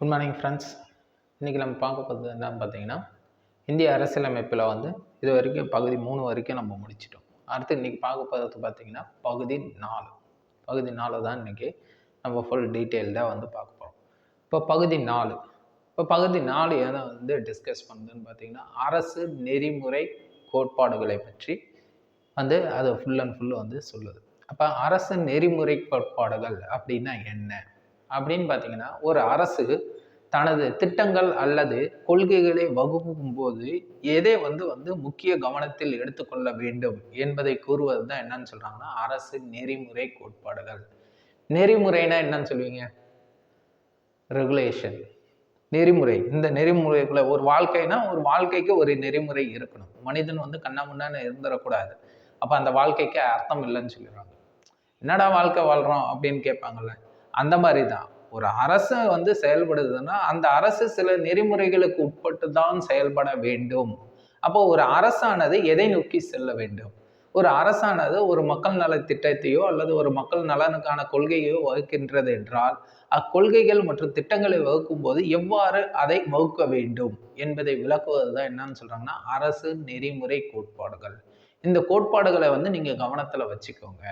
Good morning friends இன்றைக்கி நம்ம பார்க்க போகிறது என்னன்னு பார்த்தீங்கன்னா இந்திய அரசியலமைப்பில் வந்து இது வரைக்கும் பகுதி மூணு வரைக்கும் நம்ம முடிச்சிட்டோம். அடுத்து இன்றைக்கி பார்க்க போகிறது பார்த்திங்கன்னா பகுதி நாலு. பகுதி நாலு தான் இன்றைக்கி நம்ம ஃபுல் டீட்டெயில்டாக வந்து பார்க்க போகிறோம் இப்போ பகுதி நாலு. இப்போ பகுதி நாலு எதை வந்து டிஸ்கஸ் பண்ணுதுன்னு பார்த்தீங்கன்னா அரசு நெறிமுறை கோட்பாடுகளை பற்றி வந்து அது ஃபுல் அண்ட் ஃபுல் வந்து சொல்லுது. அப்போ அரசு நெறிமுறை கோட்பாடுகள் அப்படின்னா என்ன? அப்படின்னு பார்த்தீங்கன்னா ஒரு அரசு தனது திட்டங்கள் அல்லது கொள்கைகளை வகுக்கும் போது எதை வந்து வந்து முக்கிய கவனத்தில் எடுத்துக்கொள்ள வேண்டும் என்பதை கூறுவது தான் என்னன்னு சொல்றாங்கன்னா அரசு நெறிமுறை கோட்பாடுகள். நெறிமுறைனா என்னன்னு சொல்லுவீங்க? ரெகுலேஷன் நெறிமுறை. இந்த நெறிமுறைகளை ஒரு வாழ்க்கைனா ஒரு வாழ்க்கைக்கு ஒரு நெறிமுறை இருக்கணும். மனிதன் வந்து கண்ணா முன்னான்னு இருந்துடக்கூடாது அப்போ அந்த வாழ்க்கைக்கு அர்த்தம் இல்லைன்னு சொல்லிடுறாங்க. என்னடா வாழ்க்கை வாழ்கிறோம் அப்படின்னு கேட்பாங்கல்ல? அந்த மாதிரி தான். ஒரு அரசு வந்து செயல்படுதுன்னா அந்த அரசு சில நெறிமுறைகளுக்கு உட்பட்டு தான் செயல்பட வேண்டும். அப்போ ஒரு அரசானது எதை நோக்கி செல்ல வேண்டும்? ஒரு அரசானது ஒரு மக்கள் நல திட்டத்தையோ அல்லது ஒரு மக்கள் நலனுக்கான கொள்கையோ வகுக்கின்றது என்றால் அக்கொள்கைகள் மற்றும் திட்டங்களை வகுக்கும் போது எவ்வாறு அதை வகுக்க வேண்டும் என்பதை விளக்குவது தான் என்னன்னு சொல்றாங்கன்னா அரசு நெறிமுறை கோட்பாடுகள். இந்த கோட்பாடுகளை வந்து நீங்க கவனத்துல வச்சுக்கோங்க.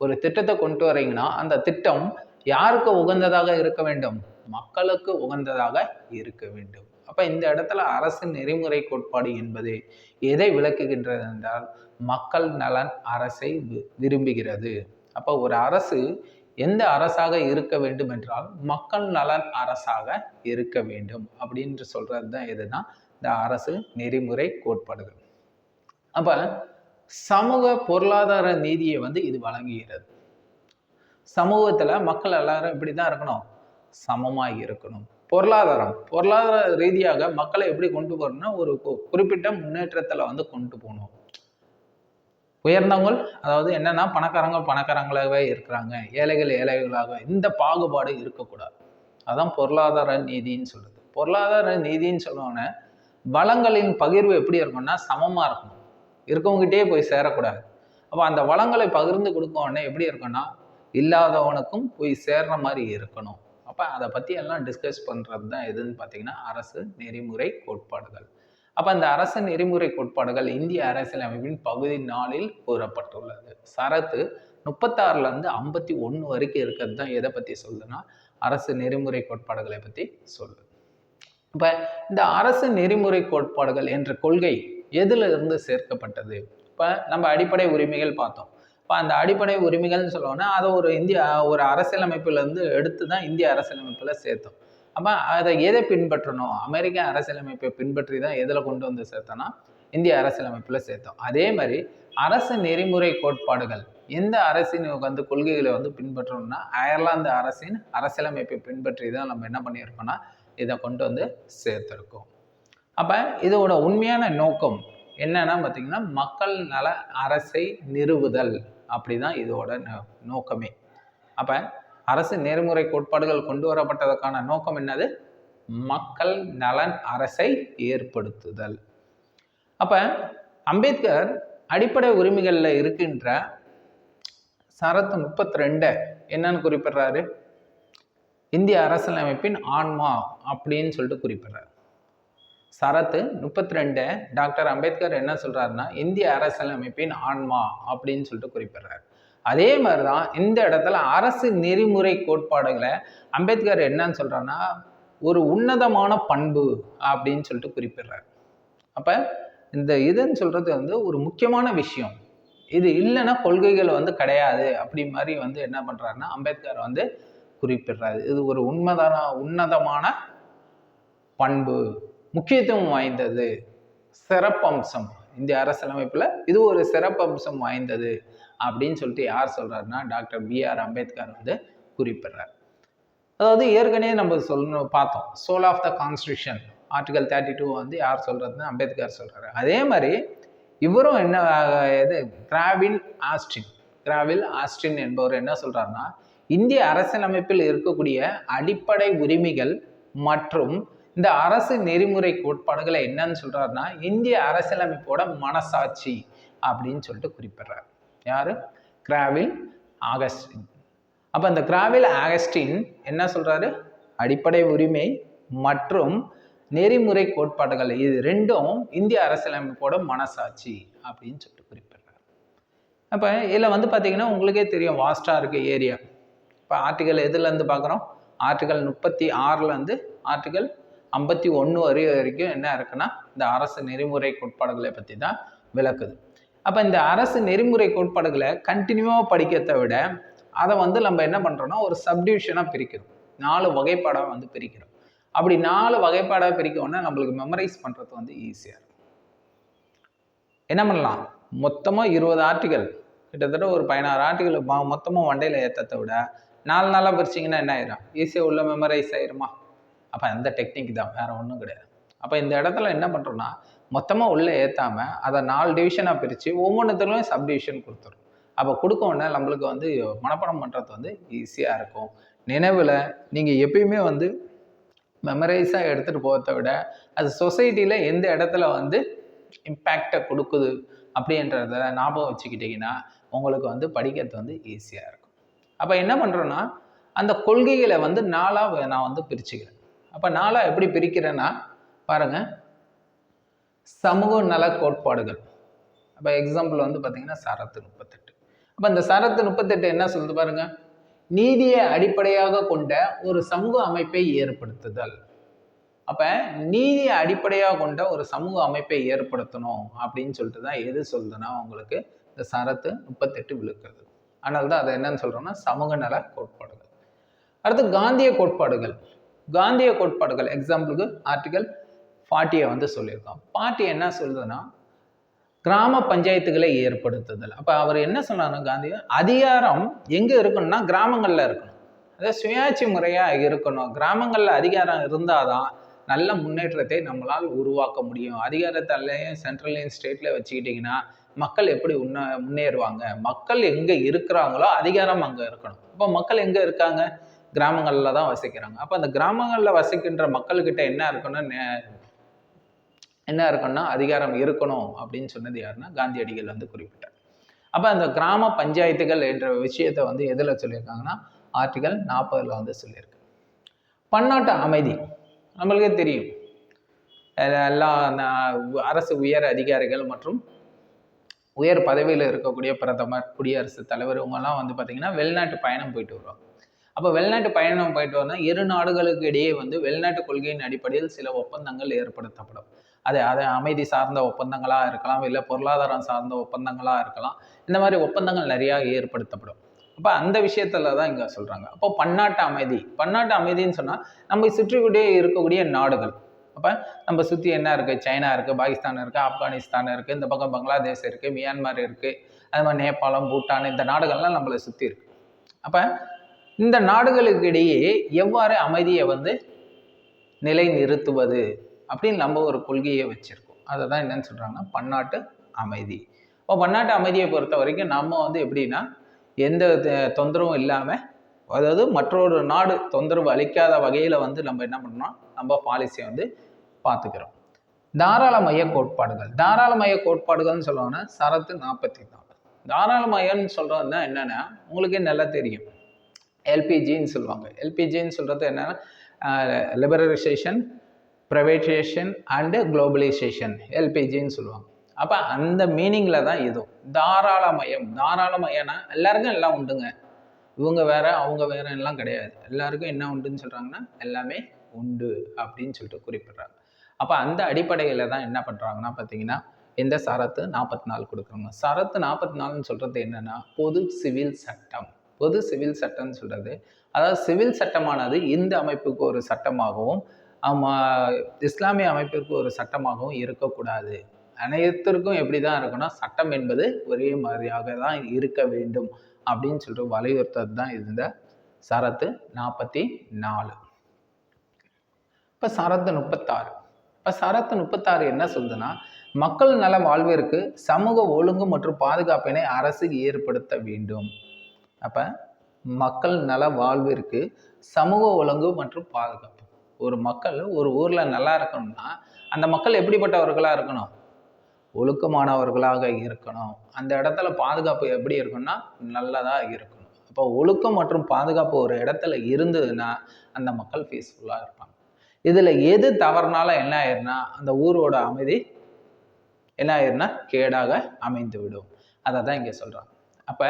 ஒரு திட்டத்தை கொண்டு வரீங்கன்னா அந்த திட்டம் யாருக்கு உகந்ததாக இருக்க வேண்டும்? மக்களுக்கு உகந்ததாக இருக்க வேண்டும். அப்ப இந்த இடத்துல அரசு நெறிமுறை கோட்பாடு என்பது எதை விளக்குகின்றது என்றால் மக்கள் நலன் அரசை விரும்புகிறது. அப்ப ஒரு அரசு எந்த அரசாக இருக்க வேண்டும் என்றால் மக்கள் நலன் அரசாக இருக்க வேண்டும் அப்படின்னு சொல்றது தான் எதுனா இந்த அரசு நெறிமுறை கோட்பாடுகள். அப்ப சமூக பொருளாதார நீதியை வந்து இது வழங்குகிறது. சமூகத்தில் மக்கள் எல்லாரும் இப்படி தான் இருக்கணும். சமமாக இருக்கணும். பொருளாதாரம். பொருளாதார ரீதியாக மக்களை எப்படி கொண்டு போகணும்னா ஒரு குறிப்பிட்ட முன்னேற்றத்தில் வந்து கொண்டு போகணும். உயர்ந்தவங்கள் அதாவது என்னன்னா பணக்காரங்க பணக்காரங்களாகவே இருக்கிறாங்க. ஏழைகள் ஏழைகளாக இந்த பாகுபாடு இருக்கக்கூடாது. அதான் பொருளாதார நீதின்னு சொல்றது. பொருளாதார நீதின்னு சொன்னோன்னே வளங்களின் பகிர்வு எப்படி இருக்கும்னா சமமாக இருக்கணும். இருக்கவங்ககிட்டே போய் சேரக்கூடாது. அப்போ அந்த வளங்களை பகிர்ந்து கொடுக்க உடனே எப்படி இருக்கும்னா இல்லாதவனுக்கும் போய் சேர்ற மாதிரி இருக்கணும். அப்போ அதை பற்றி எல்லாம் டிஸ்கஸ் பண்ணுறது தான் எதுன்னு பார்த்தீங்கன்னா அரசு நெறிமுறை கோட்பாடுகள். அப்போ அந்த அரசு நெறிமுறை கோட்பாடுகள் இந்திய அரசியலமைப்பின் பகுதி நாளில் கூறப்பட்டுள்ளது. சரத்து முப்பத்தாறுலேருந்து ஐம்பத்தி ஒன்று வரைக்கும் இருக்கிறது தான் எதை பற்றி சொல்லுதுன்னா அரசு நெறிமுறை கோட்பாடுகளை பற்றி சொல்லுது. இப்போ இந்த அரசு நெறிமுறை கோட்பாடுகள் என்ற கொள்கை எதுல இருந்து சேர்க்கப்பட்டது? இப்போ நம்ம அடிப்படை உரிமைகள் பார்த்தோம். இப்போ அந்த அடிப்படை உரிமைகள்னு சொல்லுவோன்னா அதை ஒரு இந்திய ஒரு அரசியலமைப்புலேருந்து எடுத்து தான் இந்திய அரசியலமைப்பில் சேர்த்தோம். அப்போ அதை எதை பின்பற்றணும்? அமெரிக்க அரசியலமைப்பை பின்பற்றி தான் எதில் கொண்டு வந்து சேர்த்தோன்னா இந்திய அரசியலமைப்பில் சேர்த்தோம். அதே மாதிரி அரசு நெறிமுறை கோட்பாடுகள் எந்த அரசின் வந்து கொள்கைகளை வந்து பின்பற்றணும்னா அயர்லாந்து அரசின் அரசியலமைப்பை பின்பற்றி தான் நம்ம என்ன பண்ணியிருக்கோம்னா இதை கொண்டு வந்து சேர்த்துருக்கோம். அப்போ இதோட உண்மையான நோக்கம் என்னன்னா பார்த்தீங்கன்னா மக்கள் நல அரசை நிறுவுதல் அப்படிதான் இதோட நோக்கமே. அப்போ அரசு நேர்முறை கோட்பாடுகள் கொண்டு வரப்பட்டதற்கான நோக்கம் என்னது? மக்கள் நலன் அரசை ஏற்படுத்துதல். அப்ப அம்பேத்கர் அடிப்படை உரிமைகளில் இருக்கின்ற சரத்து முப்பத்தி ரெண்டு என்னன்னு குறிப்பிடுறாரு? இந்திய அரசியலமைப்பின் ஆன்மா அப்படின்னு சொல்லிட்டு குறிப்பிடுறாரு. சரத்து முப்பத்தி ரெண்டு டாக்டர் அம்பேத்கர் என்ன சொல்கிறாருன்னா இந்திய அரசியலமைப்பின் ஆன்மா அப்படின்னு சொல்லிட்டு குறிப்பிடுறாரு. அதே மாதிரி தான் இந்த இடத்துல அரசு நெறிமுறை கோட்பாடுகளை அம்பேத்கர் என்னன்னு சொல்கிறாருன்னா ஒரு உன்னதமான பண்பு அப்படின்னு சொல்லிட்டு குறிப்பிடுறாரு. அப்போ இந்த இதுன்னு சொல்கிறது வந்து ஒரு முக்கியமான விஷயம். இது இல்லைன்னா கொள்கைகள் வந்து கிடையாது அப்படி மாதிரி வந்து என்ன பண்ணுறாருன்னா அம்பேத்கர் வந்து குறிப்பிடுறாரு. இது ஒரு உண்மைதான உன்னதமான பண்பு முக்கியத்துவம் வாய்ந்தது. சிறப்பம்சம். இந்திய அரசியலமைப்பில் இது ஒரு சிறப்பம்சம் வாய்ந்தது அப்படின்னு சொல்லிட்டு யார் சொல்கிறாருன்னா டாக்டர் பி ஆர் அம்பேத்கர் வந்து குறிப்பிடுறார். அதாவது ஏற்கனவே நம்ம சொல்லணும் பார்த்தோம். Soul of the constitution article thirty two வந்து யார் சொல்கிறதுன்னு அம்பேத்கர் சொல்கிறார் அதே மாதிரி இவரும் என்ன இது கிராவின் ஆஸ்டின் கிராவில் ஆஸ்டின் என்பவர் என்ன சொல்கிறாருன்னா இந்திய அரசியலமைப்பில் இருக்கக்கூடிய அடிப்படை உரிமைகள் மற்றும் இந்த அரசு நெறிமுறை கோட்பாடுகளை என்னன்னு சொல்கிறாருன்னா இந்திய அரசியலமைப்போட மனசாட்சி அப்படின்னு சொல்லிட்டு குறிப்பிடுறார். யார்? கிராவில் ஆகஸ்டின். அப்போ இந்த கிராவில் ஆகஸ்டின் என்ன சொல்கிறாரு அடிப்படை உரிமை மற்றும் நெறிமுறை கோட்பாடுகள் இது ரெண்டும் இந்திய அரசியலமைப்போட மனசாட்சி அப்படின்னு சொல்லிட்டு குறிப்பிடுறாரு. அப்போ இதில் வந்து பார்த்தீங்கன்னா உங்களுக்கே தெரியும் வாஸ்டாக இருக்க ஏரியா. இப்போ ஆர்டிகல் எதுலேருந்து பார்க்குறோம் ஆர்டிகல் முப்பத்தி ஆறுலேருந்து ஆர்டிகல் ஐம்பத்தி ஒன்று வரை வரைக்கும் என்ன இருக்குன்னா இந்த அரசு நெறிமுறை கோட்பாடுகளை பற்றி தான் விளக்குது. அப்போ இந்த அரசு நெறிமுறை கோட்பாடுகளை கண்டினியூவாக படிக்கிறதை விட அதை வந்து நம்ம என்ன பண்ணுறோம்னா ஒரு சப்டிவிஷனாக பிரிக்கிறோம். நாலு வகைப்பாடாக வந்து பிரிக்கிறோம். அப்படி நாலு வகைப்பாடாக பிரிக்கணும்னா நம்மளுக்கு மெமரைஸ் பண்ணுறது வந்து ஈஸியாக இருக்கும் என்ன பண்ணலாம்? மொத்தமாக இருபது ஆர்டிகல் கிட்டத்தட்ட ஒரு பதினாறு ஆர்டிகல் மொத்தமாக வண்டையில் ஏற்றத்தை விட நாலு நாளாக பிரிச்சிங்கன்னா என்ன ஆயிரும்? ஈஸியாக உள்ள மெமரைஸ் ஆயிருமா? அப்போ அந்த டெக்னிக் தான் வேறு ஒன்றும் கிடையாது. அப்போ இந்த இடத்துல என்ன பண்ணுறோன்னா மொத்தமாக உள்ளே ஏற்றாமல் அதை நாலு டிவிஷனாக பிரித்து ஒவ்வொன்றுத்துலையும் சப் டிவிஷன் கொடுத்துரும் அப்போ கொடுக்க உடனே நம்மளுக்கு வந்து மனப்பாடம் பண்ணுறது வந்து ஈஸியாக இருக்கும். நினைவில் நீங்கள் எப்பயுமே வந்து மெமரைஸாக எடுத்துகிட்டு போகிறத விட அது சொசைட்டியில் எந்த இடத்துல வந்து இம்பேக்டை கொடுக்குது அப்படின்றத ஞாபகம் வச்சுக்கிட்டிங்கன்னா உங்களுக்கு வந்து படிக்கிறது வந்து ஈஸியாக இருக்கும். அப்போ என்ன பண்ணுறோன்னா அந்த கொள்கைகளை வந்து நாளாக நான் வந்து பிரிச்சுக்கிறேன். அப்போ நாளாக எப்படி பிரிக்கிறேன்னா பாருங்கள் சமூக நல கோட்பாடுகள். அப்போ எக்ஸாம்பிள் வந்து பார்த்திங்கன்னா சரத்து முப்பத்தெட்டு. அப்போ இந்த சரத்து முப்பத்தெட்டு என்ன சொல்லுது பாருங்கள் நீதியை அடிப்படையாக கொண்ட ஒரு சமூக அமைப்பை ஏற்படுத்துதல். அப்போ நீதியை அடிப்படையாக கொண்ட ஒரு சமூக அமைப்பை ஏற்படுத்தணும் அப்படின்னு சொல்லிட்டு தான் எது சொல்லுதுன்னா உங்களுக்கு இந்த சரத்து முப்பத்தெட்டு விழுக்கிறது. அதனால தான் அதை என்னன்னு சொல்கிறோம்னா சமூக நல கோட்பாடுகள். அடுத்து காந்திய கோட்பாடுகள். காந்திய கோட்பாடுகள் எக்ஸாம்பிளுக்கு ஆர்டிகல் ஃபார்ட்டியை வந்து சொல்லியிருக்கோம் பார்ட்டி என்ன சொல்லுதுன்னா கிராம பஞ்சாயத்துகளை ஏற்படுத்துதல். அப்போ அவர் என்ன சொன்னார்னா காந்தி அதிகாரம் எங்கே இருக்கணும்னா கிராமங்களில் இருக்கணும். அதாவது சுயாட்சி முறையாக இருக்கணும். கிராமங்களில் அதிகாரம் இருந்தால் தான் நல்ல முன்னேற்றத்தை நம்மளால் உருவாக்க முடியும். அதிகாரத்தாலேயும் சென்ட்ரல்லையும் ஸ்டேட்டில் வச்சுக்கிட்டிங்கன்னா மக்கள் எப்படி உன்ன முன்னேறுவாங்க? மக்கள் எங்கே இருக்கிறாங்களோ அதிகாரம் அங்கே இருக்கணும். இப்போ மக்கள் எங்கே இருக்காங்க? கிராமங்களில் தான் வசிக்கிறாங்க. அப்போ அந்த கிராமங்களில் வசிக்கின்ற மக்கள்கிட்ட என்ன இருக்குன்னா என்ன இருக்கணும்னா அதிகாரம் இருக்கணும் அப்படின்னு சொன்னது யாருன்னா காந்தியடிகள் வந்து குறிப்பிட்டார். அப்போ அந்த கிராம பஞ்சாயத்துகள் என்ற விஷயத்தை வந்து எதில் சொல்லியிருக்காங்கன்னா ஆர்டிகல் நாற்பதில் வந்து சொல்லியிருக்கு. பன்னாட்டு அமைதி. நம்மளுக்கே தெரியும். எல்லா அரசு உயர் அதிகாரிகள் மற்றும் உயர் பதவியில் இருக்கக்கூடிய பிரதமர் குடியரசுத் தலைவர் இவங்கெல்லாம் வந்து பார்த்திங்கன்னா வெளிநாட்டு பயணம் போயிட்டு வருவாங்க. அப்போ வெளிநாட்டு பயணம் போயிட்டு வந்தால் இரு நாடுகளுக்கு இடையே வந்து வெளிநாட்டு கொள்கையின் அடிப்படையில் சில ஒப்பந்தங்கள் ஏற்படுத்தப்படும். அது அதை அமைதி சார்ந்த ஒப்பந்தங்களாக இருக்கலாம் இல்லை பொருளாதாரம் சார்ந்த ஒப்பந்தங்களாக இருக்கலாம். இந்த மாதிரி ஒப்பந்தங்கள் நிறையா ஏற்படுத்தப்படும். அப்போ அந்த விஷயத்துல தான் இங்கே சொல்கிறாங்க அப்போ பன்னாட்டு அமைதி பன்னாட்டு அமைதின்னு சொன்னால் நம்ம சுற்றிக்கிட்டே இருக்கக்கூடிய நாடுகள். அப்போ நம்ம சுற்றி என்ன இருக்குது சைனா இருக்குது பாகிஸ்தான் இருக்குது ஆப்கானிஸ்தான் இருக்குது இந்த பக்கம் பங்களாதேஷ் இருக்குது மியான்மர் இருக்குது அது மாதிரி நேபாளம் பூட்டான் இந்த நாடுகள்லாம் நம்மளை சுற்றி இருக்குது அப்போ இந்த நாடுகளுக்கு இடையே எவ்வாறு அமைதியை வந்து நிலை நிறுத்துவது அப்படின்னு நம்ம ஒரு கொள்கையை வச்சுருக்கோம். அதை தான் என்னன்னு சொல்கிறாங்கன்னா பன்னாட்டு அமைதி. இப்போ பன்னாட்டு அமைதியை பொறுத்த வரைக்கும் நம்ம வந்து எப்படின்னா எந்த தொந்தரவும் இல்லாமல் அதாவது மற்றொரு நாடு தொந்தரவு அளிக்காத வகையில் வந்து நம்ம என்ன பண்ணோம் நம்ம பாலிசியை வந்து பார்த்துக்கிறோம். தாராளமய கோட்பாடுகள். தாராளமய கோட்பாடுகள்னு சொல்லுவாங்கன்னா சரத்து நாற்பத்தி நாலு. தாராளமயம்னு சொல்கிறதுனா என்னென்னா உங்களுக்கே நல்லா தெரியும். எல்பிஜின்னு சொல்லுவாங்க. எல்பிஜின்னு சொல்கிறது என்னென்னா லிபரலைசேஷன் ப்ரைவேட்டைசேஷன் அண்டு குளோபலைசேஷன் எல்பிஜின்னு சொல்லுவாங்க. அப்போ அந்த மீனிங்கில் தான் இதுவும் தாராளமயம். தாராளமயம்னா எல்லாருக்கும் எல்லாம் உண்டுங்க. இவங்க வேற அவங்க வேற எல்லாம் கிடையாது. எல்லாருக்கும் என்ன உண்டுன்னு சொல்கிறாங்கன்னா எல்லாமே உண்டு அப்படின்னு சொல்லிட்டு குறிப்பிட்றாங்க. அப்போ அந்த அடிப்படையில் தான் என்ன பண்ணுறாங்கன்னா பார்த்தீங்கன்னா இந்த சரத்து நாற்பத்தி நாலு கொடுக்குறாங்க. சரத்து நாற்பத்தி நாலுன்னு சொல்கிறது என்னென்னா பொது சிவில் சட்டம். பொது சிவில் சட்டம்னு சொல்கிறது அதாவது சிவில் சட்டமானது இந்த அமைப்புக்கு ஒரு சட்டமாகவும் இஸ்லாமிய அமைப்பிற்கு ஒரு சட்டமாகவும் இருக்கக்கூடாது. அனைத்திற்கும் எப்படி தான் இருக்குன்னா சட்டம் என்பது ஒரே மாதிரியாக தான் இருக்க வேண்டும் அப்படின்னு சொல்லிட்டு வலியுறுத்தது தான் இருந்த சரத்து நாற்பத்தி நாலு இப்போ சரத்து முப்பத்தாறு. இப்போ சரத்து முப்பத்தாறு என்ன சொல்லுதுன்னா மக்கள் நல வாழ்விற்கு சமூக ஒழுங்கு மற்றும் பாதுகாப்பினை அரசு ஏற்படுத்த வேண்டும். அப்போ மக்கள் நல வாழ்விற்கு சமூக ஒழுங்கு மற்றும் பாதுகாப்பு. ஒரு மக்கள் ஒரு ஊரில் நல்லா இருக்கணும்னா அந்த மக்கள் எப்படிப்பட்டவர்களாக இருக்கணும்? ஒழுக்கமானவர்களாக இருக்கணும். அந்த இடத்துல பாதுகாப்பு எப்படி இருக்கும்னா நல்லதாக இருக்கணும். அப்போ ஒழுக்கம் மற்றும் பாதுகாப்பு ஒரு இடத்துல இருந்ததுன்னா அந்த மக்கள் பீஸ்ஃபுல்லாக இருப்பாங்க. இதில் எது தவறுனால என்ன ஆயிருன்னா அந்த ஊரோட அமைதி என்ன ஆயிருன்னா கேடாக அமைந்து விடும் அதை தான் இங்கே சொல்கிறாங்க அப்போ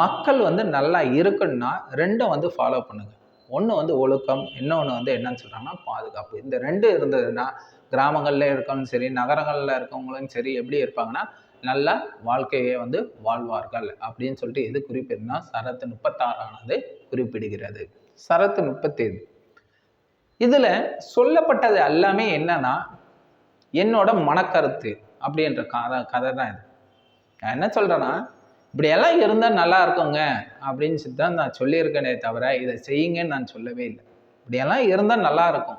மக்கள் வந்து நல்லா இருக்குன்னா ரெண்டும் வந்து ஃபாலோ பண்ணுங்க. ஒன்று வந்து ஒழுக்கம் இன்னொன்று வந்து என்னன்னு சொல்கிறாங்கன்னா பாதுகாப்பு. இந்த ரெண்டு இருந்ததுன்னா கிராமங்களில் இருக்கவங்களும் சரி நகரங்களில் இருக்கவங்களும் சரி எப்படி இருப்பாங்கன்னா நல்ல வாழ்க்கையை வந்து வாழ்வார்கள் அப்படின்னு சொல்லிட்டு எது குறிப்பிடுனா சரத்து முப்பத்தாறானது குறிப்பிடுகிறது. சரத்து முப்பத்தேழு. இதில் சொல்லப்பட்டது எல்லாமே என்னன்னா என்னோட மனக்கருத்து அப்படின்ற கதை கதை தான் இது. நான் என்ன சொல்கிறேன்னா இப்படியெல்லாம் இருந்தால் நல்லா இருக்குங்க அப்படின்னு சொல்லி தான் நான் சொல்லியிருக்கேனே தவிர இதை செய்யுங்கன்னு நான் சொல்லவே இல்லை. இப்படியெல்லாம் இருந்தால் நல்லா இருக்கும்.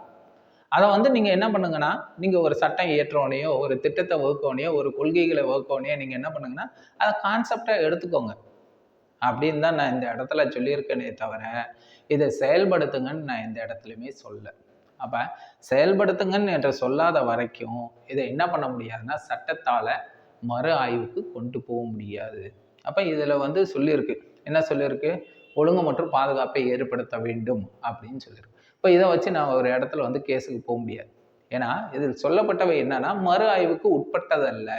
அதை வந்து நீங்கள் என்ன பண்ணுங்கன்னா நீங்கள் ஒரு சட்டம் இயற்றோனையோ ஒரு திட்டத்தை வகுக்கோனையோ ஒரு கொள்கைகளை வகுக்கோனையோ நீங்கள் என்ன பண்ணுங்கன்னா அதை கான்செப்டாக எடுத்துக்கோங்க. அப்படின்னு தான் நான் இந்த இடத்துல சொல்லியிருக்கேனே தவிர இதை செயல்படுத்துங்கன்னு நான் எந்த இடத்துலையுமே சொல்ல அப்போ செயல்படுத்துங்கன்னு என்று சொல்லாத வரைக்கும் இதை என்ன பண்ண முடியாதுன்னா சட்டத்தால் மறு ஆய்வுக்கு கொண்டு போக முடியாது. அப்போ இதில் வந்து சொல்லியிருக்கு. என்ன சொல்லியிருக்கு? ஒழுங்கு மற்றும் பாதுகாப்பை ஏற்படுத்த வேண்டும் அப்படின்னு சொல்லியிருக்கு. இப்போ இதை வச்சு நான் ஒரு இடத்துல வந்து கேஸுக்கு போக முடியாது. ஏன்னா இதில் சொல்லப்பட்டவை என்னன்னா மறு ஆய்வுக்கு உட்பட்டதல்ல.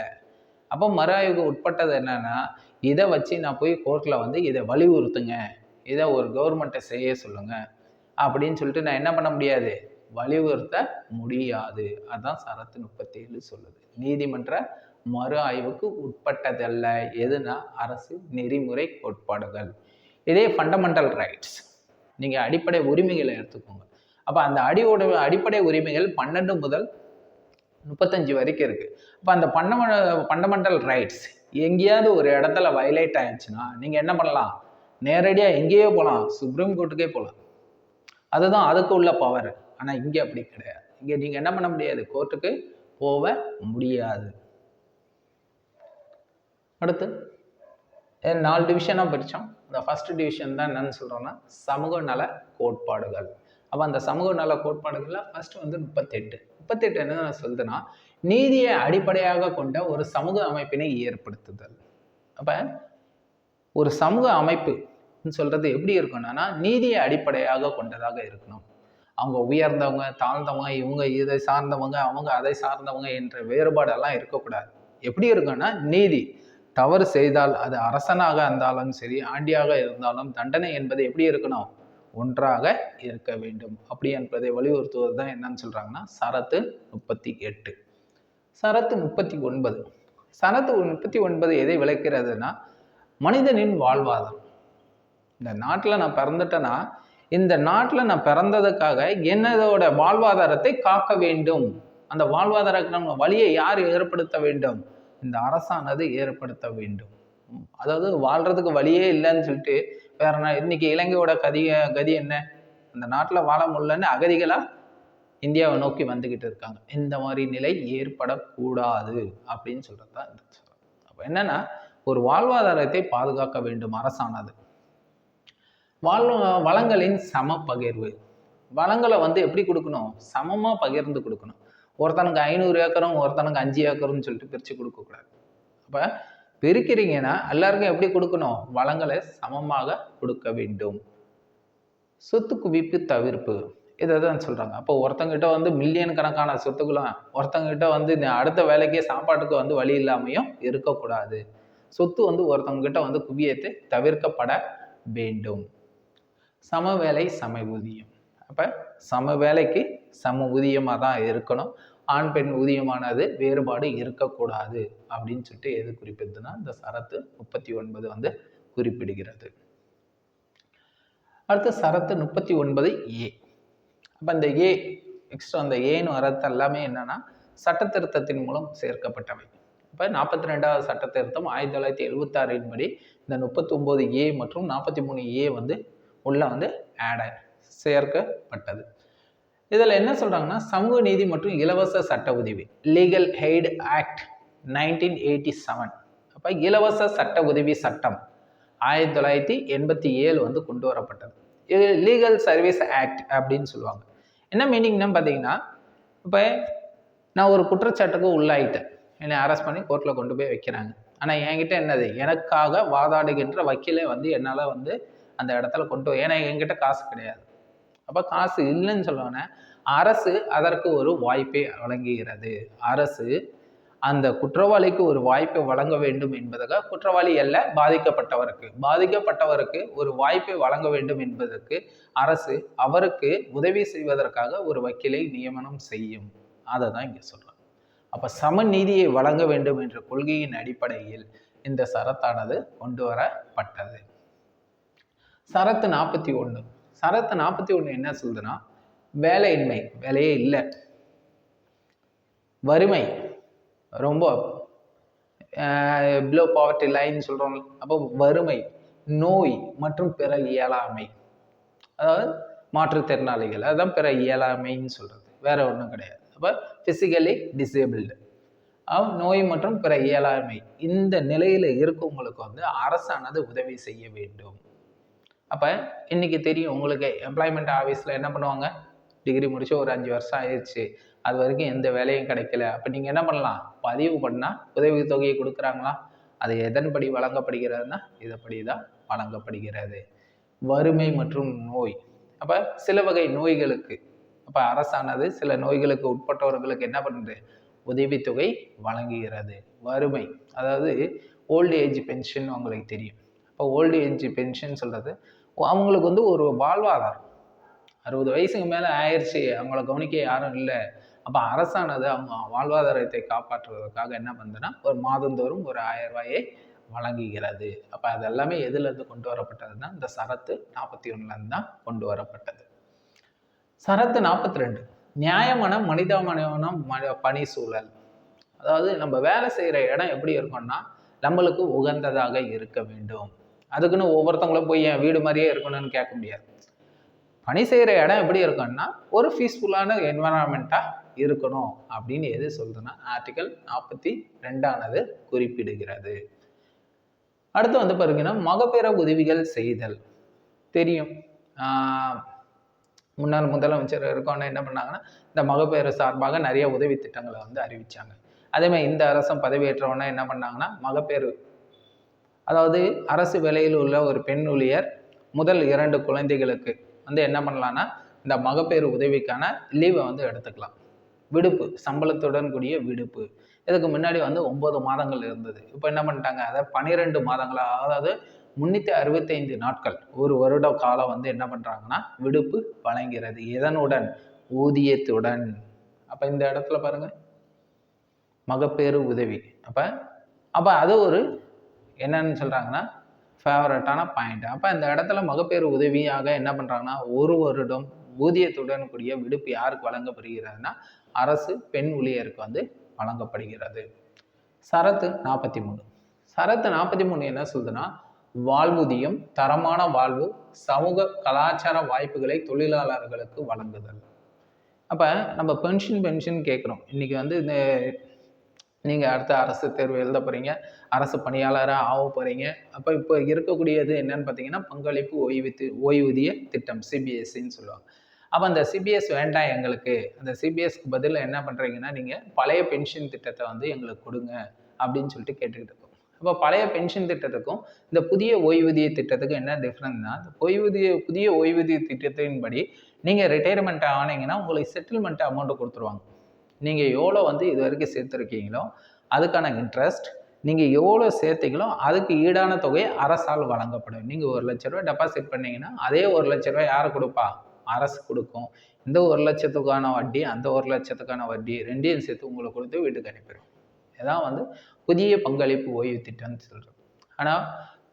அப்போ மறு ஆய்வுக்கு உட்பட்டது என்னன்னா இதை வச்சு நான் போய் கோர்ட்டில் வந்து இதை வலியுறுத்துங்க. இதை ஒரு கவர்மெண்ட்டை செய்ய சொல்லுங்க. அப்படின்னு சொல்லிட்டு நான் என்ன பண்ண முடியாது? வலியுறுத்த முடியாது. அதான் சரத்து முப்பத்தி ஏழு சொல்லுது. நீதிமன்ற மறு ஆய்வுக்கு உட்பட்டதல்ல. எதுனா அரசு நெறிமுறை கோட்பாடுகள். இதே ஃபண்டமெண்டல் ரைட்ஸ் நீங்கள் அடிப்படை உரிமைகளை எடுத்துக்கோங்க. அப்போ அந்த அடியோட அடிப்படை உரிமைகள் பன்னெண்டு முதல் முப்பத்தஞ்சு வரைக்கும் இருக்குது அப்போ அந்த பண்ண ஃபண்டமெண்டல் ரைட்ஸ் எங்கேயாவது ஒரு இடத்துல வயலேட் ஆயிடுச்சுன்னா நீங்கள் என்ன பண்ணலாம்? நேரடியாக எங்கேயோ போகலாம் சுப்ரீம் கோர்ட்டுக்கே போகலாம் அதுதான் அதுக்கு உள்ள பவர் ஆனால் இங்கே அப்படி கிடையாது. இங்கே நீங்கள் என்ன பண்ண முடியாது? கோர்ட்டுக்கு போக முடியாது. அடுத்து நாலு டிவிஷனாக படித்தோம் இந்த ஃபர்ஸ்ட் டிவிஷன் தான் என்னன்னு சொல்கிறோன்னா சமூக நல கோட்பாடுகள். அப்போ அந்த சமூக நல கோட்பாடுகளில் ஃபஸ்ட்டு வந்து முப்பத்தெட்டு. முப்பத்தெட்டு என்ன சொல்லுதுன்னா நீதியை அடிப்படையாக கொண்ட ஒரு சமூக அமைப்பினை ஏற்படுத்துதல். அப்போ ஒரு சமூக அமைப்பு சொல்கிறது எப்படி இருக்கணும்னா நீதியை அடிப்படையாக கொண்டதாக இருக்கணும். அவங்க உயர்ந்தவங்க தாழ்ந்தவங்க இவங்க இதை சார்ந்தவங்க அவங்க அதை சார்ந்தவங்க என்ற வேறுபாடெல்லாம் இருக்கக்கூடாது. எப்படி இருக்குன்னா நீதி. தவறு செய்தால் அது அரசனாக இருந்தாலும் சரி ஆண்டியாக இருந்தாலும் தண்டனை என்பது எப்படி இருக்கணும்? ஒன்றாக இருக்க வேண்டும். அப்படி என்பதை வலியுறுத்துவது தான் என்னன்னு சொல்கிறாங்கன்னா சரத்து முப்பத்தி எட்டு. சரத்து முப்பத்தி ஒன்பது. சரத்து முப்பத்தி ஒன்பது எதை விளக்கிறதுனா மனிதனின் வாழ்வாதாரம். இந்த நாட்டில் நான் பிறந்துட்டேன்னா இந்த நாட்டில் நான் பிறந்ததுக்காக என்னதோட வாழ்வாதாரத்தை காக்க வேண்டும்? அந்த வாழ்வாதார வழியை யார் ஏற்படுத்த வேண்டும்? இந்த அரசானது ஏற்படுத்த வேண்டும். அதாவது வாழ்றதுக்கு வழியே இல்லைன்னு சொல்லிட்டு வேற இன்னைக்கு இலங்கையோட கதி கதி என்ன? அந்த நாட்டில் வாழ முடியலன்னு அகதிகளா இந்தியாவை நோக்கி வந்துக்கிட்டு இருக்காங்க. இந்த மாதிரி நிலை ஏற்படக்கூடாது அப்படின்னு சொல்றது தான் இந்த அப்போ என்னன்னா ஒரு வாழ்வாதாரத்தை பாதுகாக்க வேண்டும் அரசானது. வாழ் வளங்களின் சம பகிர்வு வளங்களை வந்து எப்படி கொடுக்கணும்? சமமாக பகிர்ந்து கொடுக்கணும். ஒருத்தனுக்கு ஐநூறு ஏக்கரும் ஒருத்தனுக்கு அஞ்சு ஏக்கரும்னு சொல்லிட்டு பிரித்து கொடுக்கக்கூடாது அப்போ பிரிக்கிறீங்கன்னா எல்லாருக்கும் எப்படி கொடுக்கணும்? வளங்களை சமமாக கொடுக்க வேண்டும். சொத்து குவிப்பு தவிர்ப்பு. இதை தான் சொல்கிறாங்க அப்போ ஒருத்தங்கிட்ட வந்து மில்லியன் கணக்கான சொத்துக்களும் ஒருத்தங்கிட்ட வந்து இந்த அடுத்த வேலைக்கே சாப்பாட்டுக்கு வந்து வழி இல்லாமையும் இருக்கக்கூடாது. சொத்து வந்து ஒருத்தவங்ககிட்ட வந்து குவியத்தை தவிர்க்கப்பட வேண்டும். சம வேலை சம ஊதியம். அப்போ சம வேலைக்கு சம ஊதியமாக தான் இருக்கணும். ஆண் பெண் ஊதியமானது வேறுபாடு இருக்கக்கூடாது அப்படின்னு சொல்லிட்டு எது குறிப்பிடுதுன்னா இந்த சரத்து முப்பத்தி ஒன்பது வந்து குறிப்பிடுகிறது. அடுத்து சரத்து முப்பத்தி ஒன்பது ஏ. அப்போ இந்த ஏ எக்ஸ்ட்ரா அந்த ஏன்னு வரது எல்லாமே என்னன்னா சட்ட திருத்தத்தின் மூலம் சேர்க்கப்பட்டவை. இப்போ நாற்பத்தி ரெண்டாவது சட்ட திருத்தம் ஆயிரத்தி தொள்ளாயிரத்தி எழுபத்தாறின் படி இந்த முப்பத்தொம்போது ஏ மற்றும் நாற்பத்தி மூணு ஏ வந்து உள்ள வந்து ஆட் சேர்க்கப்பட்டது. இதில் என்ன சொல்கிறாங்கன்னா சமூக நீதி மற்றும் இலவச சட்ட உதவி legal aid act nineteen eighty seven அப்போ இலவச சட்ட உதவி சட்டம் ஆயிரத்தி தொள்ளாயிரத்தி எண்பத்தி ஏழு வந்து கொண்டு வரப்பட்டது. இது லீகல் சர்வீஸ் ஆக்ட் அப்படின்னு சொல்லுவாங்க. என்ன மீனிங்னா பார்த்தீங்கன்னா இப்போ நான் ஒரு குற்றச்சாட்டுக்கு உள்ளாயிட்டேன். என்னை அரெஸ்ட் பண்ணி கோர்ட்டில் கொண்டு போய் வைக்கிறாங்க. ஆனால் என்கிட்ட என்னது? எனக்காக வாதாடுகின்ற வக்கீலே வந்து என்னால் வந்து அந்த இடத்துல கொண்டு ஏன்னா என்கிட்ட காசு கிடையாது. அப்போ காசு இல்லைன்னு சொல்லோன்னே அரசு அதற்கு ஒரு வாய்ப்பை வழங்குகிறது. அரசு அந்த குற்றவாளிக்கு ஒரு வாய்ப்பை வழங்க வேண்டும் என்பதற்காக குற்றவாளி அல்ல பாதிக்கப்பட்டவருக்கு. பாதிக்கப்பட்டவருக்கு ஒரு வாய்ப்பை வழங்க வேண்டும் என்பதற்கு அரசு அவருக்கு உதவி செய்வதற்காக ஒரு வக்கீலை நியமனம் செய்யும். அதை தான் இங்கே சொல்றாங்க. அப்போ சமநீதியை வழங்க வேண்டும் என்ற கொள்கையின் அடிப்படையில் இந்த சரத்தானது கொண்டு வரப்பட்டது. சரத்து நாற்பத்தி ஒன்று சரத்து நாற்பத்தி ஒன்று என்ன சொல்லுதுன்னா வேலையின்மை வேலையே இல்லை. வறுமை ரொம்ப பிலோ பாவர்ட்டி லைன் சொல்கிறோம் அப்போ வறுமை நோய் மற்றும் பிற இயலாமை. அதாவது மாற்றுத்திறனாளிகள் அதுதான் பிற இயலாமைன்னு சொல்கிறது வேற ஒன்றும் கிடையாது. அப்போ ஃபிசிக்கலி டிசேபிள்டு நோய் மற்றும் பிற இயலாமை. இந்த நிலையில் இருக்கவங்களுக்கு வந்து அரசானது உதவி செய்ய வேண்டும். அப்போ இன்னைக்கு தெரியும் உங்களுக்கு எம்ப்ளாய்மெண்ட் ஆஃபீஸில் என்ன பண்ணுவாங்க? டிகிரி முடிச்சு ஒரு அஞ்சு வருஷம் ஆயிடுச்சு அது வரைக்கும் எந்த வேலையும் கிடைக்கல. அப்போ நீங்கள் என்ன பண்ணலாம்? பதிவு பண்ணால் உதவித்தொகையை கொடுக்குறாங்களா? அது எதன்படி வழங்கப்படுகிறதுனா இதைப்படி தான் வழங்கப்படுகிறது. வறுமை மற்றும் நோய். அப்போ சில வகை நோய்களுக்கு அப்போ அரசானது சில நோய்களுக்கு உட்பட்டவர்களுக்கு என்ன பண்ணுது? உதவித்தொகை வழங்குகிறது. வறுமை. அதாவது ஓல்டு ஏஜ் பென்ஷன் உங்களுக்கு தெரியும். இப்போ ஓல்டு ஏஜ் பென்ஷன் சொல்கிறது அவங்களுக்கு வந்து ஒரு வாழ்வாதாரம். அறுபது வயசுக்கு மேலே ஆயிடுச்சு அவங்கள கவனிக்க யாரும் இல்லை. அப்போ அரசானது அவங்க வாழ்வாதாரத்தை காப்பாற்றுவதற்காக என்ன பண்ணுதுன்னா ஒரு மாதந்தோறும் ஒரு ஆயிரம் ரூபாயை வழங்குகிறது. அப்போ அது எல்லாமே எதுலேருந்து கொண்டு வரப்பட்டதுன்னா இந்த சரத்து நாற்பத்தி ஒன்றுலேருந்து தான் கொண்டு வரப்பட்டது. சரத்து நாற்பத்தி ரெண்டு. நியாயமான மனிதாமனியமான ம பணி சூழல். அதாவது நம்ம வேலை செய்கிற இடம் எப்படி இருக்கும்னா நம்மளுக்கு உகந்ததாக இருக்க வேண்டும். அதுக்குன்னு ஒவ்வொருத்தவங்களும் போய் என் வீடு மாதிரியே இருக்கணும்னு கேட்க முடியாது. பணி செய்கிற இடம் எப்படி இருக்கும்னா ஒரு பீஸ்ஃபுல்லான என்வரான்மெண்ட்டாக இருக்கணும் அப்படின்னு எது சொல்றதுன்னா ஆர்டிகல் நாற்பத்தி ரெண்டானது குறிப்பிடுகிறது. அடுத்து வந்து பாருங்கன்னா மகப்பேற உதவிகள் செய்தல். தெரியும். முன்னாள் முதலமைச்சர் இருக்கவங்க என்ன பண்ணாங்கன்னா இந்த மகப்பேறு சார்பாக நிறைய உதவி திட்டங்களை வந்து அறிவிச்சாங்க. அதே மாதிரி இந்த அரசும் பதவியேற்றவொடனே என்ன பண்ணாங்கன்னா மகப்பேறு அதாவது அரசு வேலையில் உள்ள ஒரு பெண் ஊழியர் முதல் இரண்டு குழந்தைகளுக்கு வந்து என்ன பண்ணலான்னா இந்த மகப்பேறு உதவிக்கான லீவை வந்து எடுத்துக்கலாம். விடுப்பு சம்பளத்துடன் கூடிய விடுப்பு. இதுக்கு முன்னாடி வந்து ஒம்பது மாதங்கள் இருந்தது. இப்போ என்ன பண்ணிட்டாங்க? அதை பன்னிரெண்டு மாதங்களா அதாவது முன்னூற்றி அறுபத்தைந்து நாட்கள் ஒரு வருட காலம் வந்து என்ன பண்ணுறாங்கன்னா விடுப்பு வழங்கிறது எதனுடன் ஊதியத்துடன். அப்போ இந்த இடத்துல பாருங்கள் மகப்பேறு உதவி. அப்போ அப்போ அது ஒரு என்னன்னு சொல்கிறாங்கன்னா ஃபேவரட்டான பாயிண்ட் அப்போ இந்த இடத்துல மகப்பேறு உதவியாக என்ன பண்ணுறாங்கன்னா ஒரு வருடம் ஊதியத்துடன் கூடிய விடுப்பு யாருக்கு வழங்கப்படுகிறதுனா அரசு பெண் ஊழியருக்கு வந்து வழங்கப்படுகிறது. சரத்து நாற்பத்தி மூணு சரத்து நாற்பத்தி மூணு என்ன சொல்லுதுன்னா வாழ்வூதியம் தரமான வாழ்வு சமூக கலாச்சார வாய்ப்புகளை தொழிலாளர்களுக்கு வழங்குதல். அப்போ நம்ம பென்ஷன் பென்ஷன் கேட்குறோம் இன்றைக்கி வந்து இந்த நீங்கள் அடுத்த அரசு தேர்வு எழுத போகிறீங்க அரசு பணியாளராக ஆக போகிறீங்க அப்போ இப்போ இருக்கக்கூடியது என்னன்னு பார்த்தீங்கன்னா பங்களிப்பு ஓய்வு ஓய்வூதிய திட்டம் சிபிஎஸ்சின்னு சொல்லுவாங்க. அப்போ அந்த சிபிஎஸ் வேண்டாம் எங்களுக்கு. அந்த சிபிஎஸ்க்கு பதில் என்ன பண்ணுறீங்கன்னா நீங்கள் பழைய பென்ஷன் திட்டத்தை வந்து எங்களுக்கு கொடுங்க அப்படின்னு சொல்லிட்டு கேட்டுக்கிட்டு இருக்கோம். அப்போ பழைய பென்ஷன் திட்டத்துக்கும் இந்த புதிய ஓய்வூதிய திட்டத்துக்கும் என்ன டிஃப்ரெண்ட்னா இந்த ஓய்வூதிய புதிய ஓய்வூதிய திட்டத்தின்படி நீங்கள் ரிட்டையர்மெண்ட் ஆனீங்கன்னா உங்களுக்கு செட்டில்மெண்ட் அமௌண்ட்டு கொடுத்துருவாங்க. நீங்கள் எவ்வளோ வந்து இது வரைக்கும் சேர்த்துருக்கீங்களோ அதுக்கான இன்ட்ரெஸ்ட் நீங்கள் எவ்வளோ சேர்த்தீங்களோ அதுக்கு ஈடான தொகை அரசால் வழங்கப்படும். நீங்கள் ஒரு லட்ச ரூபாய் டெபாசிட் பண்ணீங்கன்னா அதே ஒரு லட்ச ரூபாய் யார் கொடுப்பா? அரசு கொடுக்கும். இந்த ஒரு லட்சத்துக்கான வட்டி அந்த ஒரு லட்சத்துக்கான வட்டி ரெண்டையும் சேர்த்து உங்களுக்கு கொடுத்து வீட்டுக்கு அனுப்பிடும் இதான் வந்து புதிய பங்களிப்பு ஓய்வு திட்டம்னு சொல்கிறது ஆனால்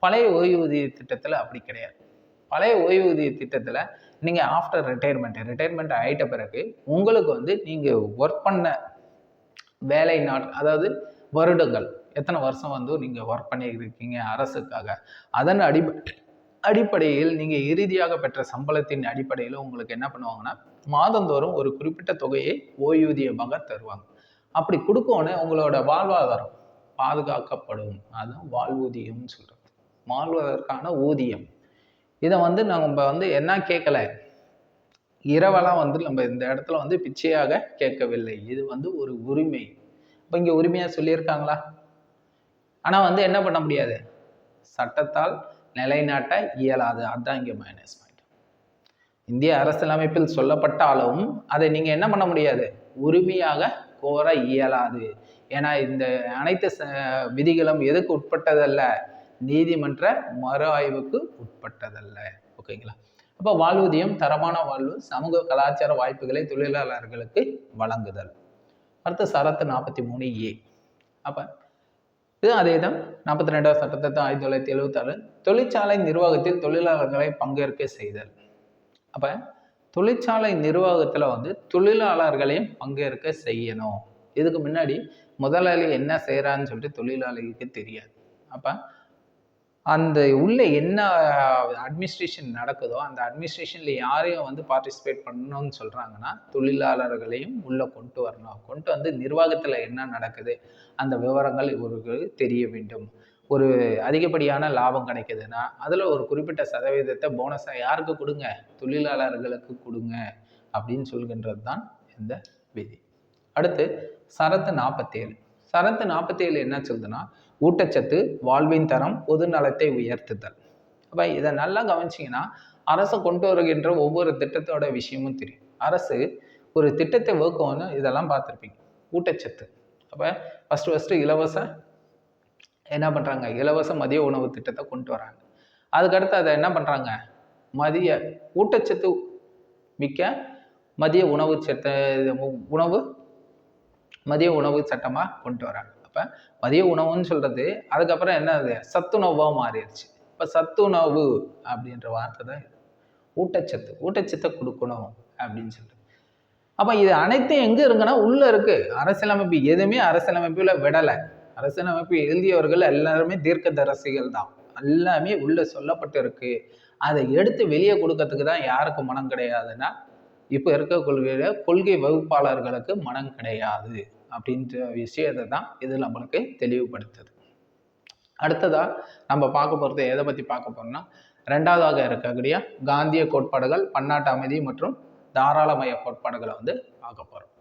பழைய ஓய்வூதிய திட்டத்தில் அப்படி கிடையாது. பழைய ஓய்வூதிய திட்டத்தில் நீங்கள் ஆஃப்டர் ரிட்டையர்மெண்ட் ரிட்டையர்மெண்ட் ஆயிட்ட பிறகு உங்களுக்கு வந்து நீங்கள் ஒர்க் பண்ண வேலை நாட் அதாவது வருடங்கள் எத்தனை வருஷம் வந்து நீங்கள் ஒர்க் பண்ணியிருக்கீங்க அரசுக்காக அதன் அடிப்படை அடிப்படையில் நீங்கள் இறுதியாக பெற்ற சம்பளத்தின் அடிப்படையில் உங்களுக்கு என்ன பண்ணுவாங்கன்னா மாதந்தோறும் ஒரு குறிப்பிட்ட தொகையை ஓய்வூதியமாக தருவாங்க. அப்படி கொடுக்கோன்னு உங்களோட வாழ்வாதாரம் பாதுகாக்கப்படும். அதுதான் வாழ்வூதியம்னு சொல்கிறது வாழ்வதற்கான ஊதியம். இதை வந்து நம்ம வந்து என்ன கேட்கல இரவெல்லாம் வந்து நம்ம இந்த இடத்துல வந்து பிச்சையாக கேட்கவில்லை. இது வந்து ஒரு உரிமை. இப்போ இங்கே உரிமையாக சொல்லியிருக்காங்களா? ஆனால் வந்து என்ன பண்ண முடியாது? சட்டத்தால் நிலைநாட்ட இயலாது. அதுதான் இங்கே மைனஸ் பாயிண்ட் இந்திய அரசியலமைப்பில் சொல்லப்பட்டாலும் அதை நீங்கள் என்ன பண்ண முடியாது? உரிமையாக கோர இயலாது. ஏன்னா இந்த அனைத்து ச- விதிகளும் எதுக்கு உட்பட்டதல்ல? நீதிமன்ற மறு ஆய்வுக்கு உட்பட்டதல்ல ஓகேங்களா? அப்போ வாழ்வூதியம் தரமான வாழ்வு சமூக கலாச்சார வாய்ப்புகளை தொழிலாளர்களுக்கு வழங்குதல். அடுத்து சரத்து நாற்பத்தி மூணு ஏ. அப்போ இது அதே தான் நாற்பத்தி ரெண்டாவது சட்டத்தை ஆயிரத்தி தொள்ளாயிரத்தி எழுபத்தாறு தொழிற்சாலை நிர்வாகத்தில் தொழிலாளர்களை பங்கேற்க செய்தல். அப்போ தொழிற்சாலை நிர்வாகத்தில் வந்து தொழிலாளர்களையும் பங்கேற்க செய்யணும். இதுக்கு முன்னாடி முதலாளி என்ன செய்கிறான்னு சொல்லிட்டு தொழிலாளிக்கு தெரியாது. அப்போ அந்த உள்ள என்ன அட்மினிஸ்ட்ரேஷன் நடக்குதோ அந்த அட்மினிஸ்ட்ரேஷனில் யாரையும் வந்து பார்ட்டிசிபேட் பண்ணணும்னு சொல்கிறாங்கன்னா தொழிலாளர்களையும் உள்ளே கொண்டு வரணும். கொண்டு வந்து நிர்வாகத்தில் என்ன நடக்குது அந்த விவரங்கள் இவருக்கு தெரிய வேண்டும். ஒரு அதிகப்படியான லாபம் கிடைக்குதுன்னா அதில் ஒரு குறிப்பிட்ட சதவீதத்தை போனஸாக யாருக்கு கொடுங்க? தொழிலாளர்களுக்கு கொடுங்க அப்படின்னு சொல்கின்றது தான் இந்த விதி. அடுத்து சரத்து நாற்பத்தேழு சரத்து நாற்பத்தேழு என்ன சொல்லுதுன்னா ஊட்டச்சத்து வாழ்வின் தரம் பொது நலத்தை உயர்த்துதல். அப்போ இதை நல்லா கவனிச்சிங்கன்னா அரசு கொண்டு வருகின்ற ஒவ்வொரு திட்டத்தோட விஷயமும் தெரியும். அரசு ஒரு திட்டத்தை வகுக்கணும்னு இதெல்லாம் பார்த்துருப்பீங்க. ஊட்டச்சத்து. அப்போ ஃபஸ்ட்டு ஃபஸ்ட்டு இலவச என்ன பண்ணுறாங்க இலவச மதிய உணவு திட்டத்தை கொண்டு வராங்க. அதுக்கடுத்து அதை என்ன பண்ணுறாங்க மதிய ஊட்டச்சத்து மிக்க மதிய உணவு சத்த உணவு மதிய உணவு சட்டமாக கொண்டு வராங்க. அப்போ மதிய உணவுன்னு சொல்கிறது அதுக்கப்புறம் என்ன அது சத்துணவாக மாறிடுச்சு. இப்போ சத்துணவு அப்படின்ற வார்த்தை தான் இது. ஊட்டச்சத்து ஊட்டச்சத்தை கொடுக்கணும் அப்படின்னு சொல்லிட்டு அப்போ இது அனைத்தும் எங்கே இருக்குன்னா உள்ளே இருக்குது அரசியலமைப்பு எதுவுமே அரசியலமைப்பில் விடலை. அரசியலமைப்பு எழுதியவர்கள் எல்லாருமே தீர்க்கதரிசிகள் தான். எல்லாமே உள்ளே சொல்லப்பட்டு இருக்கு அதை எடுத்து வெளியே கொடுக்கறதுக்கு தான் யாருக்கு மனம் கிடையாதுன்னா இப்போ இருக்க கொள்கையில் கொள்கை வகுப்பாளர்களுக்கு மனம் கிடையாது. அப்படின்ற விஷயத்தை தான் இது நம்மளுக்கு தெளிவுபடுத்துது. அடுத்ததாக நம்ம பார்க்க போகிறது எதை பற்றி பார்க்க போகிறோம்னா ரெண்டாவதாக இருக்கக்கூடிய காந்திய கோட்பாடுகள் பன்னாட்டு அமைதி மற்றும் தாராளமய கோட்பாடுகளை வந்து பார்க்க போகிறோம்